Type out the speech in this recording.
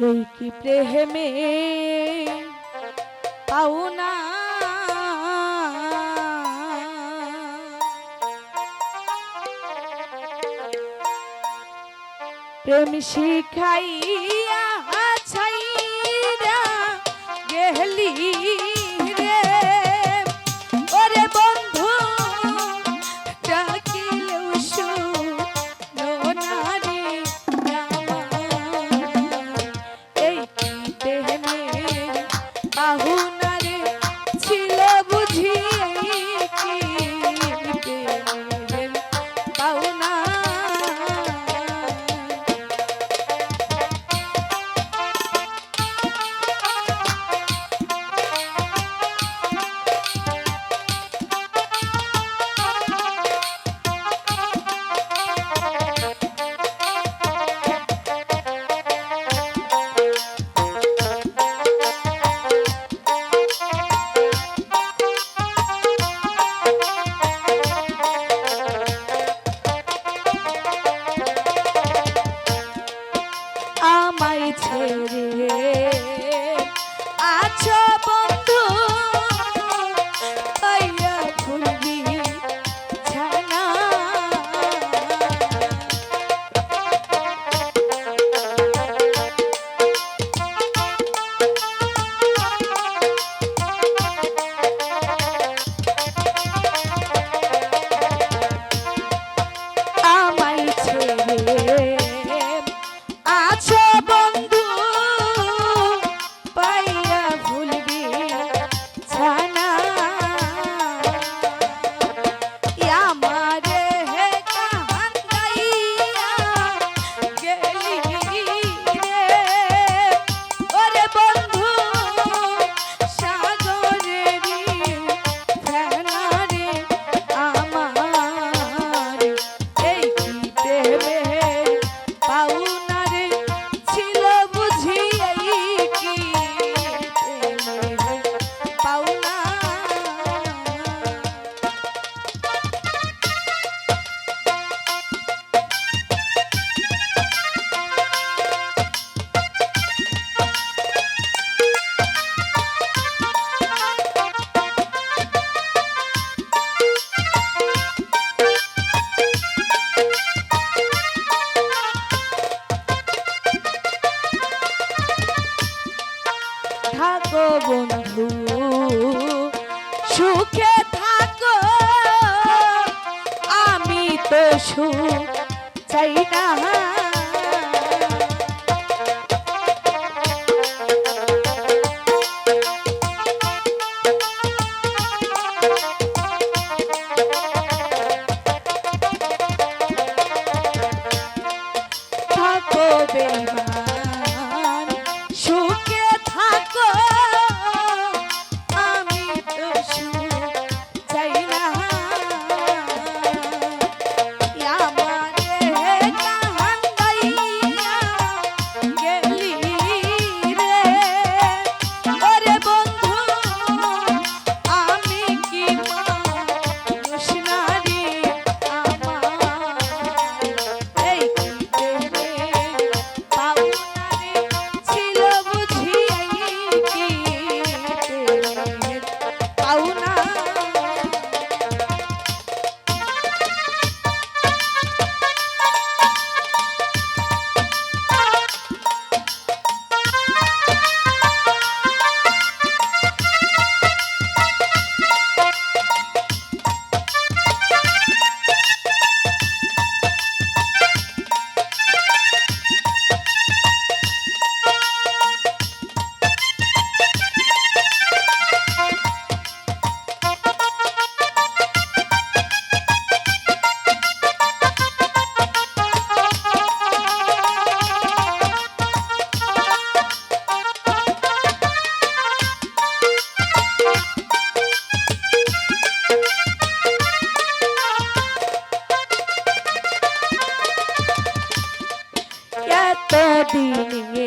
এই কি প্রেমে পাওনা প্রেম শিখাইয়া থাকো বন্ধু সুখে থাকো। আমি তো সুখ চাই না। কত দিনে